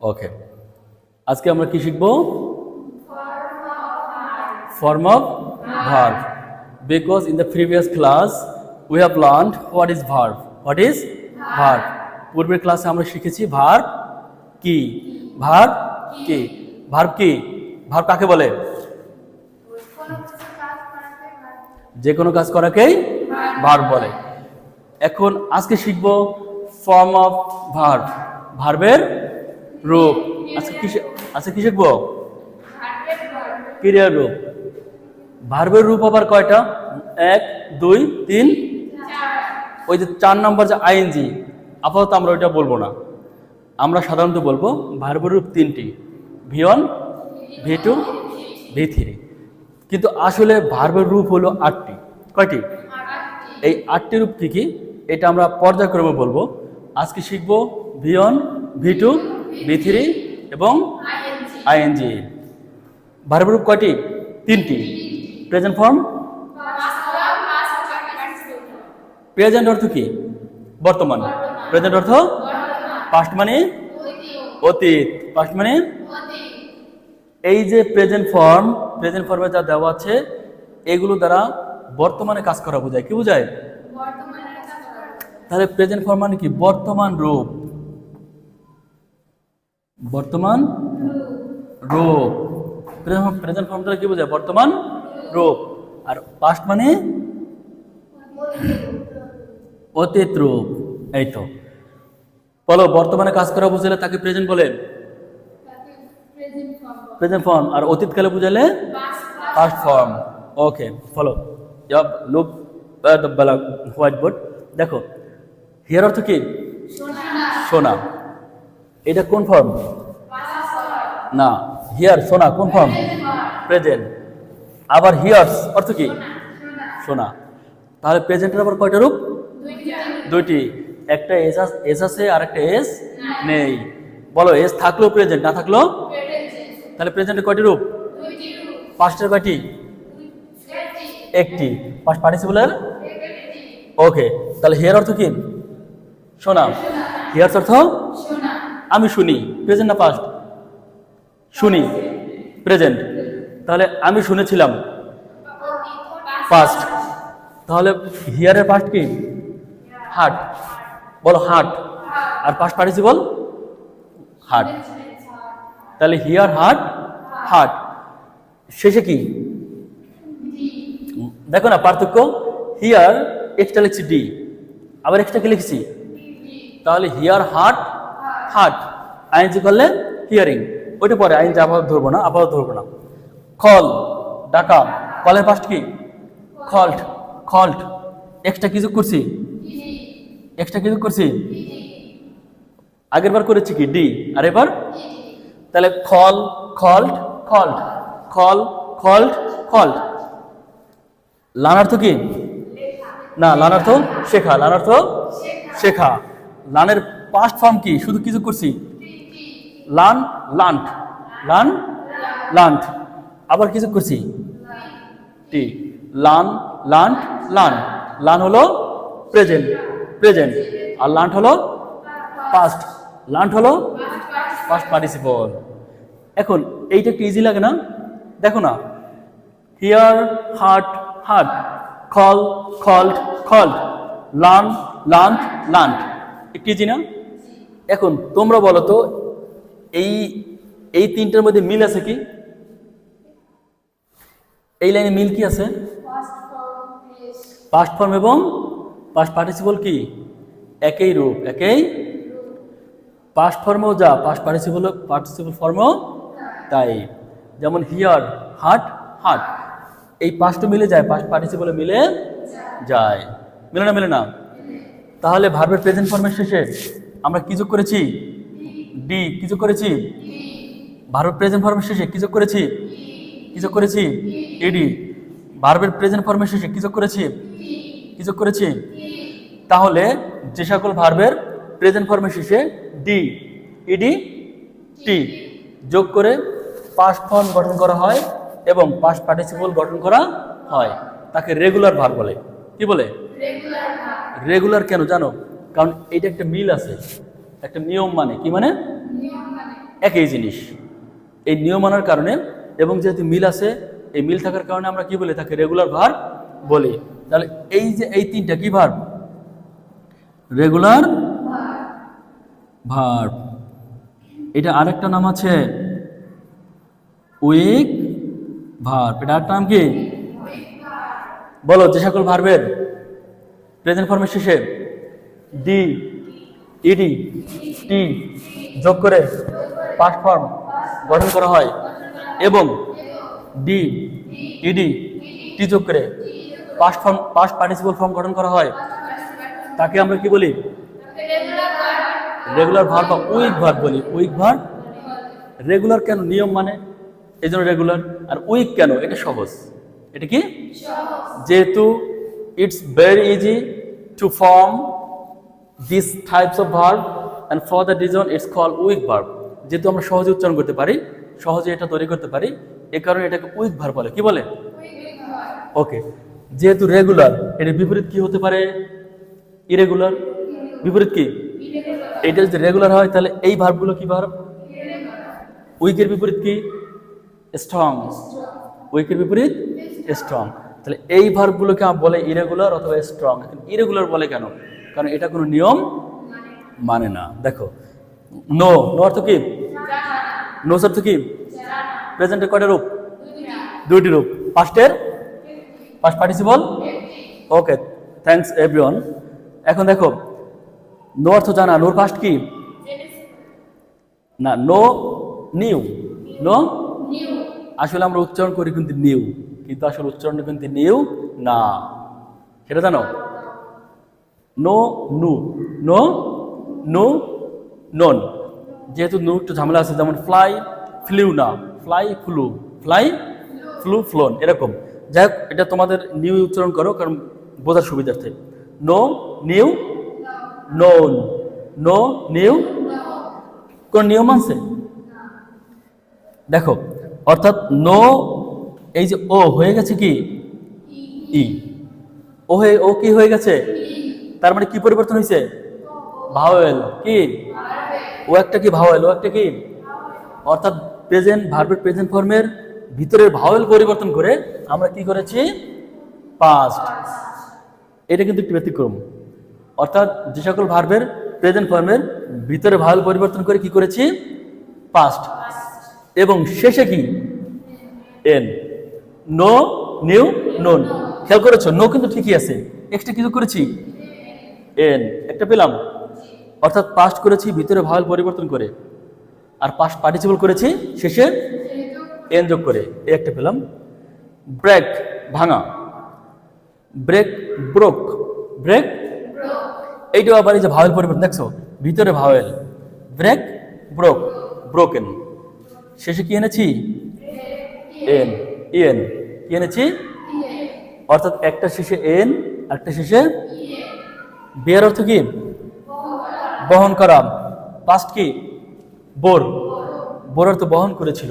ওকে আজকে আমরা কি শিখব? Form of verb. Because in the previous class, we have learned what is verb. What is verb? পূর্বের ক্লাসে আমরা শিখেছি ভার্ব কি? ভার্ব কি? ভার্ব কি? ভার্ব কাকে বলে? যে কোনো কাজ করাকেই ভার্ব বলে। এখন আজকে শিখব ফর্ম অফ ভার্ব ভার্বের রূপ। আজকে কি কি শিখব? ক্রিয়ার রূপ। ভার্বের রূপ আবার কয়টা? এক, দুই, তিন। ওই যে চার নম্বর যে আইএনজি আপাতত আমরা ওইটা বলব না। আমরা সাধারণত বলব ভার্বের রূপ তিনটি। V V two V three কিন্তু আসলে ভার্বের রূপ হলো আটটি। কয়টি? এই আটটি রূপ কি কি এটা আমরা পর্যায়ক্রমে বলব। আজকে শিখব V V two V three এবং আইএনজি ভার্বের রূপ কয়টি? তিনটি। প্রেজেন্ট ফর্ম প্রেজেন্ট অর্থ কি? বর্তমান। প্রেজেন্ট অর্থ? পাস্ট মানে অতীত। পাস্ট মানে এই যে প্রেজেন্ট ফর্ম প্রেজেন্ট ফর্মে যা দেওয়া আছে এগুলো দ্বারা বর্তমানে কাজ করা বোঝায়। কি বোঝায়? তাহলে প্রেজেন্ট ফর্ম মানে কি? বর্তমান রূপ। বর্তমান রূপ প্রেজেন্ট ফর্ম দ্বারা কি বোঝায়? বর্তমান রূপ আর পাস্ট মানে অতীত রূপ এই তো। বলো বর্তমানে কাজ করা বুঝালে তাকে প্রেজেন্ট বলেন প্রেজেন্ট ফর্ম আর অতীতকালে বুঝালে? Past form okay follow job look white board দেখো হিয়ার অর্থ কি? সোনা। এটা কোন ফর্ম না হিয়ার সোনা, কোন ফর্ম প্রেজেন্ট আবার হিয়ার্স অর্থ কি? সোনা। তাহলে প্রেজেন্টের আবার কয়টা রূপ? দুইটি। একটা এস এস আছে আর একটা এস নেই। বলো এস থাকলেও প্রেজেন্ট না থাকলেও? তাহলে প্রেজেন্টের কয়টি রূপ? পাঁচটার কয়টি? একটি। পার্টিসিপুলার ওকে তাহলে হেয়ার অর্থ কি? শোনা হেয়ার অর্থ? আমি শুনি। প্রেজেন্ট না পাস্ট শুনি। প্রেজেন্ট তাহলে আমি শুনেছিলাম। পাস্ট তাহলে হিয়ারের পাস্ট কি? হার্ট বলো হার্ট আর পাস্ট পার্টিসিপল হার্ট তাহলে হিয়ার হার্ট হার্ট শেষে কি? দেখো না পার্থক্য। হিয়ার এক্সট্রা লিখছি ডি আবার এক্সট্রা কি লিখছি? তাহলে হিয়ার হার্ট হার্ট আইনজি করলে হিয়ারিং। ওইটা পরে আইনজি আপাতত ধরবো না, আপাতত ধরবো না। কল ডাকা, কলের পাস্ট কি? খল্ট খল্ট। এক্সট্রা কিছু করছি? এক্সট্রা কিছু করছি? আগের বার করেছি কি? ডি। আর এবার? তাহলে খল, খল্ট খল্ট। খল, খল্ট খল্ট। লানার্থ কি? না, লানার্থ শেখা। লানার্থ শেখা। লানের পাস্ট ফর্ম কি? শুধু কিছু করছি? Learn, learnt. Learn, learnt. আবার কিছু করছি? T. Learn, learnt, learn. Learn হলো প্রেজেন্ট প্রেজেন্ট আর লান্ট হলো পাস্ট লান্ট হলো পাস্ট পার্টিসিপল এখন এইটা একটু ইজি লাগে না? দেখো না। হিয়ার হার্ট হার্ট খল খল্ট খল্ট লান, লান্ট লান্ট। একটু ইজি না? এখন তোমরা বলো তো, এই এই তিনটার মধ্যে মিল আছে কি? এই লাইনে মিল কি আছে? পাস্ট ফর্ম এবং পাস্ট পার্টিসিপল কি? একই রূপ, একই পাস্ট ফর্মেও যা পাস্ট পার্টিসিপল পার্টিসিপল ফর্মও তাই। যেমন হিয়ার হার্ট হার্ট এই পাঁচটা মিলে যায় পাস্ট পার্টিসিপলে মিলে যায়। মিলে না মিলে না? তাহলে ভার্বের প্রেজেন্ট ফর্মের শেষে আমরা কি যোগ করেছি? ডি কি যোগ করেছি? ভার্বের প্রেজেন্ট ফর্মের শেষে কি যোগ করেছি? কি যোগ করেছি? এডি ভার্বের প্রেজেন্ট ফর্মের শেষে কি যোগ করেছি? কি যোগ করেছি? তাহলে যে সকল ভার্বের প্রেজেন্ট ফর্মের শেষে ডি ইডি টি যোগ করে পাস্ট ফর্ম গঠন করা হয় এবং পাস্ট পার্টিসিপল গঠন করা হয়। তাকে রেগুলার ভার বলে। কি বলে? রেগুলার কেন? জানো? কারণ এইটা একটা মিল আছে। একটা নিয়ম মানে কি মানে? একই জিনিস। এই নিয়ম মানার কারণে এবং যেহেতু মিল আছে এই মিল থাকার কারণে আমরা কি বলি? তাকে রেগুলার ভার বলি। তাহলে এই যে এই তিনটা কি ভার রেগুলার ভার এটা আরেকটা নাম আছে উইক ভার এটা আরেকটা নাম কি? বলো যে সকল ভার্বের প্রেজেন্ট ফর্মের শেষে ডি ইডি টি যোগ করে পাস্ট ফর্ম গঠন করা হয় এবং ডি ইডি টি যোগ করে past form past participle form গঠন করা হয়। তাকে আমরা কি বলি? রেগুলার ভার বা উইক ভার বলি। উইক ভার রেগুলার কেন? নিয়ম মানে? এই জন্য রেগুলার আর উইক কেন? এটা সহজ। এটা কি? যেহেতু it's very easy to form this types of verb and for the reason it's call weak verb যেহেতু আমরা সহজে উচ্চারণ করতে পারি, সহজে এটা তৈরি করতে পারি, এ কারণে এটাকে উইক ভার্ব বলে। কি বলে? ওকে যেহেতু রেগুলার এর বিপরীত কি হতে পারে? ইরেগুলার বিপরীত কি? এটা যদি রেগুলার হয়, তাহলে এই ভার্বগুলো কি ভার্ব উইকের বিপরীত কি? স্ট্রং উইকের বিপরীত? স্ট্রং তাহলে এই ভার্বগুলোকে বলে ইরেগুলার অথবা স্ট্রং ইরেগুলার বলে কেন? কারণ এটা কোনো নিয়ম মানে না। দেখো নো নো অর্থ কি? নো অর্থ কি? প্রেজেন্টের কয়টা রূপ? দুইটি রূপ। পাস্টের past participle okay thanks everyone এখন দেখো নো অর্থ জানা নোর পাস্ট কি? না নো নিউ নো আসলে আমরা উচ্চারণ করি কিন্তু নিউ কিন্তু আসলে উচ্চারণ কিন্তু নিউ না। সেটা জানো? নো নু নো নু নন যেহেতু নু একটু ঝামেলা আছে, যেমন ফ্লাই ফ্লিউ না। Fly flew fly flew flown এরকম। যাই হোক, এটা তোমাদের নিউ উচ্চারণ করো, কারণ বোঝার সুবিধার্থে। Know knew known know knew কোন নিয়ম আছে? দেখো, অর্থাৎ নো এই যে ও হয়ে গেছে কি? ই ও হয়ে ও কি হয়ে গেছে? তার মানে কি পরিবর্তন হয়েছে ভাওয়েল। কি? ও একটা কি ভাওয়েল? ও একটা কি? অর্থাৎ প্রেজেন্ট ভার্বের প্রেজেন্ট ফর্মের ভিতরের ভাওয়েল পরিবর্তন করে আমরা কি করেছি? পাস্ট এটা কিন্তু একটি ব্যতিক্রম। অর্থাৎ যে সকল ভার্বের প্রেজেন্ট ফর্মের ভিতরে ভাওয়েল পরিবর্তন করে কি করেছি? পাস্ট এবং শেষে কি? এন নো নিউ নোন খেয়াল করেছ? নো কিন্তু ঠিকই আছে। এক্সট্রা কিছু করেছি? এন একটা পেলাম। অর্থাৎ পাস্ট করেছি ভিতরে ভাওয়েল পরিবর্তন করে। আর পাস্ট পার্টিসিপল করেছি শেষে এন যোগ করে। এই একটা পেলাম। ব্রেক ভাঙা। ব্রেক ব্রোক ব্রেক এইটাও আবার এই যে ভাওয়েল পরিবর্তন দেখছ? ভিতরে ভাওয়েল ব্রেক ব্রোক ব্রোকেন শেষে কি এনেছি? এন ইএন কি এনেছি? অর্থাৎ একটা শেষে এন একটা শেষে বিয়ের অর্থ কি? বহন করা। পাস্ট কি? বোর। বোর অর্থ বহন করেছিল।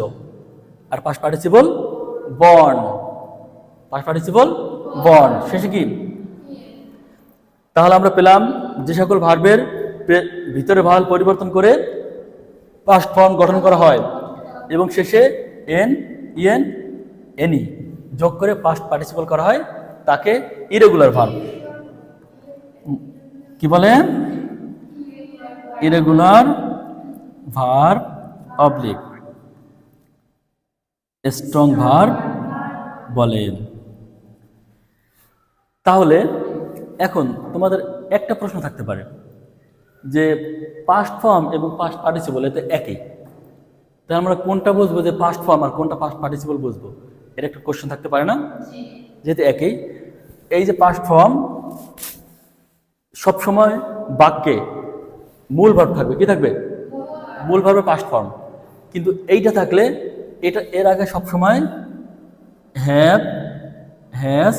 আর past participle born past participle born শেষে কি? তাহলে আমরা পেলাম যে সকল ভার্বের ভিতরে ভালো পরিবর্তন করে পাস্ট ফর্ম গঠন করা হয়। এবং শেষে এন ইএন এনি যোগ করে পাস্ট পার্টিসিপল করা হয়, তাকে ইরেগুলার ভার্ব কি বলে? ইরেগুলার ভার অবলিক স্ট্রং ভার বলে। তাহলে এখন তোমাদের একটা প্রশ্ন থাকতে পারে যে পাস্ট ফর্ম এবং পাস্ট পার্টিসিপল এতে একই। তাহলে আমরা কোনটা বুঝব যে পাস্ট ফর্ম আর কোনটা পাস্ট পার্টিসিপল বুঝব? এটা একটা কোশ্চেন থাকতে পারে না? যেহেতু একই। এই যে পাস্ট ফর্ম সবসময় বাক্যে মূল ভার্ব থাকবে। কি থাকবে? মূল ভার্বের পাস্ট ফর্ম কিন্তু এইটা থাকলে এটা এর আগে সবসময় হ্যাভ হ্যাজ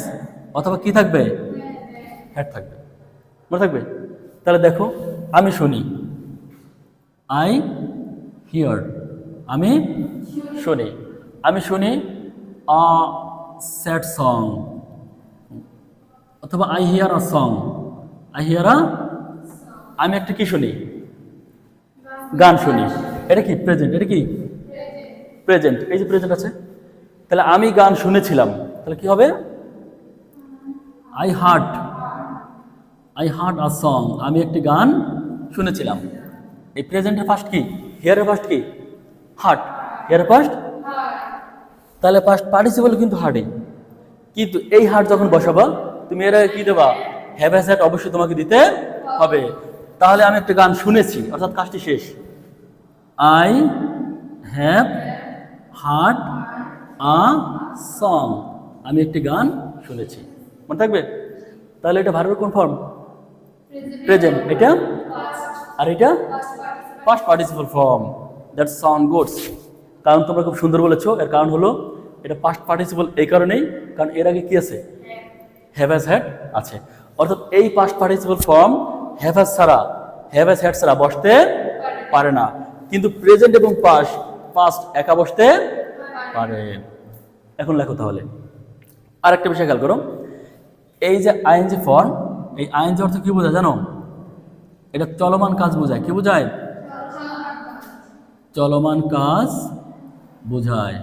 অথবা কি থাকবে? হ্যাড থাকবে। মনে থাকবে? তাহলে দেখো, আমি শুনি। আই হিয়ার আমি শুনি। আমি শুনি আ স্যাড সং অথবা I hear a song I hear আমি একটা কি শুনি? গান শুনি। এটা কি প্রেজেন্ট এটা কি? প্রেজেন্ট এই যে প্রেজেন্ট আছে। তাহলে আমি গান শুনেছিলাম। তাহলে কি হবে? I heard I heard a song আমি একটি গান শুনেছিলাম। এই প্রেজেন্টের ফার্স্ট কি? হিয়ারের ফার্স্ট কি? হার্ট হিয়ারের ফার্স্ট তাহলে ফার্স্ট পার্টিসিপল কিন্তু হার্টই কিন্তু এই হার্ট যখন বসাবা, তুমি এর কি দেবা? হ্যাভ হ্যাট অবশ্যই তোমাকে দিতে হবে। তাহলে আমি একটা গান শুনেছি অর্থাৎ কাজটি শেষ। I have heard a song আমি একটি গান শুনেছি। মনে থাকবে? তাহলে এটা ভার্বের কোন ফর্ম প্রেজেন্ট এটা? আর এটা? First participle form that sound goods কারণ তোমরা খুব সুন্দর বলেছ এর কারণ হলো এটা পাস্ট পার্টিসিপল এই কারণেই। কারণ এর আগে কি আছে? হ্যাভ হ্যাজ হ্যাড আছে। অর্থাৎ এই past participle form have has ছাড়া হ্যাভ হ্যাজ হ্যাড ছাড়া বসতে পারে না। কিন্তু প্রেজেন্ট এবং পাস্ট পাস্ট একা বসতে পারে। এখন লেখো তাহলে। আরেকটা বিষয় খেয়াল করো। এই যে আইএনজি ফর্ম এই আইএনজি অর্থ কি বোঝায় জানো? এটা চলমান কাজ বোঝায়। কি বোঝায়? চলমান কাজ বোঝায়।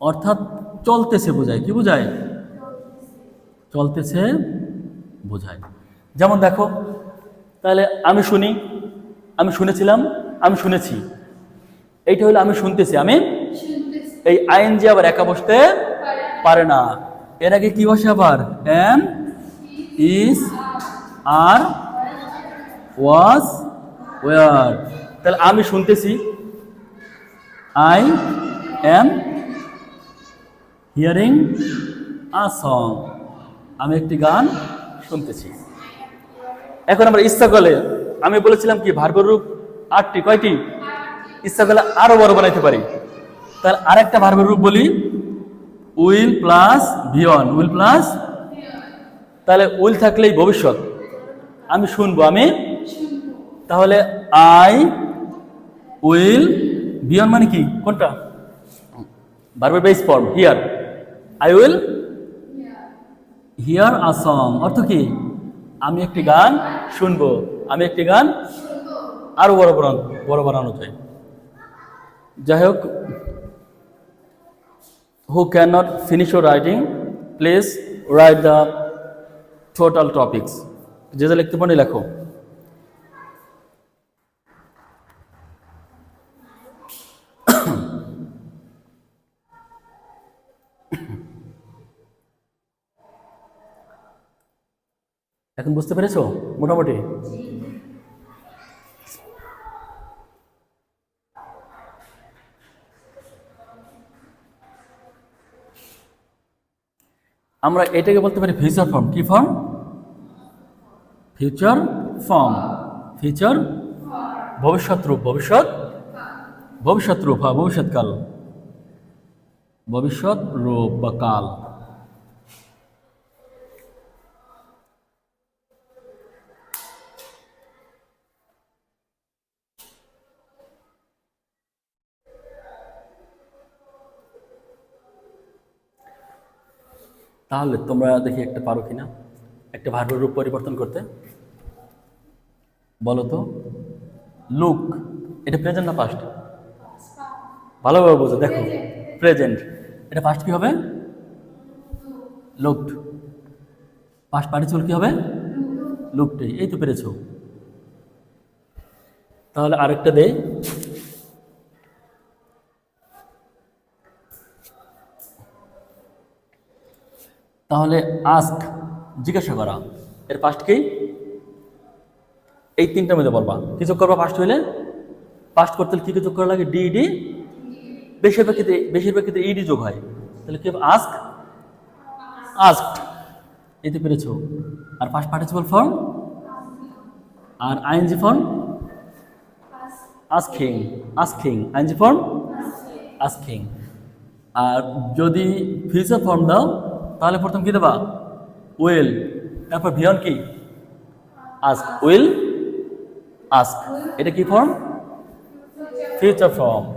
অর্থাৎ চলতেছে বোঝায়। কি বোঝায়? চলতেছে বোঝায়। যেমন দেখো তাহলে আমি শুনি আমি শুনেছিলাম আমি শুনেছি। এইটা হলো আমি শুনতেছি আমি এই আইন যে আবার একা বসতে পারে না। এর আগে কি বসে আবার? Am is are was were. তাহলে আমি শুনতেছি I am hearing a song. আমি একটি গান শুনতেছি। এখন আমরা ইচ্ছা করলে, আমি বলেছিলাম কি ভার্গর রূপ আটটি, কয়টি? ইচ্ছা করলে আরও বড় বানাইতে পারি। তাহলে আরেকটা ভার্গর রূপ বলি, will plus V one will plus? তাহলে উইল থাকলেই ভবিষ্যৎ। আমি শুনব, আমি? তাহলে আই উইল, বিয়ন মানে কি? কোনটা? বারবার base form hear I will hear a song. অর্থ কি? আমি একটি গান শুনব। আমি একটি গান আরও বড় বড় বড় বানানো যায়। যাই হোক who can not finish your writing please write the total topics যে যা লিখতে পারি, লেখো। এখন বুঝতে পেরেছ? মোটামুটি। আমরা এটাকে বলতে পারি ফিউচার ফর্ম কি ফর্ম ফিউচার ফর্ম ফিউচার ভবিষ্যৎ রূপ। ভবিষ্যৎ? ভবিষ্যৎ রূপ হ্যাঁ ভবিষ্যৎকাল ভবিষ্যৎ রূপ বা কাল। তাহলে তোমরা দেখি একটা পারো কিনা। একটা ভার্বের রূপ পরিবর্তন করতে। বলো তো। লুক এটা প্রেজেন্ট না পাস্ট ভালোভাবে বোঝো, দেখো। প্রেজেন্ট এটা পাস্ট কি হবে? লুকড পাস্ট পার্টিসিপল কি হবে? লুকটাই এই তো পেরেছ। তাহলে আরেকটা দেই। তাহলে আস্ক জিজ্ঞাসা করা। এর পাস্ট কি? এই তিনটার মধ্যে বলবা। কি যোগ করবা ফার্স্ট হইলে? পাস্ট করতে কি কি যোগ করা লাগে? ডি ডি বেশিরভাগ ক্ষেত্রে বেশিরভাগ ক্ষেত্রে ইডি যোগ হয়। তাহলে কি আস্ক আস্কড এতে পেরেছ। আর পাস্ট পার্টিসিপাল ফর্ম আর ING form asking asking ING form asking আর যদি ফিউচার ফর্ম দাও তাহলে প্রথম কি দেবা? উইল। তারপর ভিয়ন কি? আস্ক। উইল? আস্ক। এটা কি ফর্ম? Future form.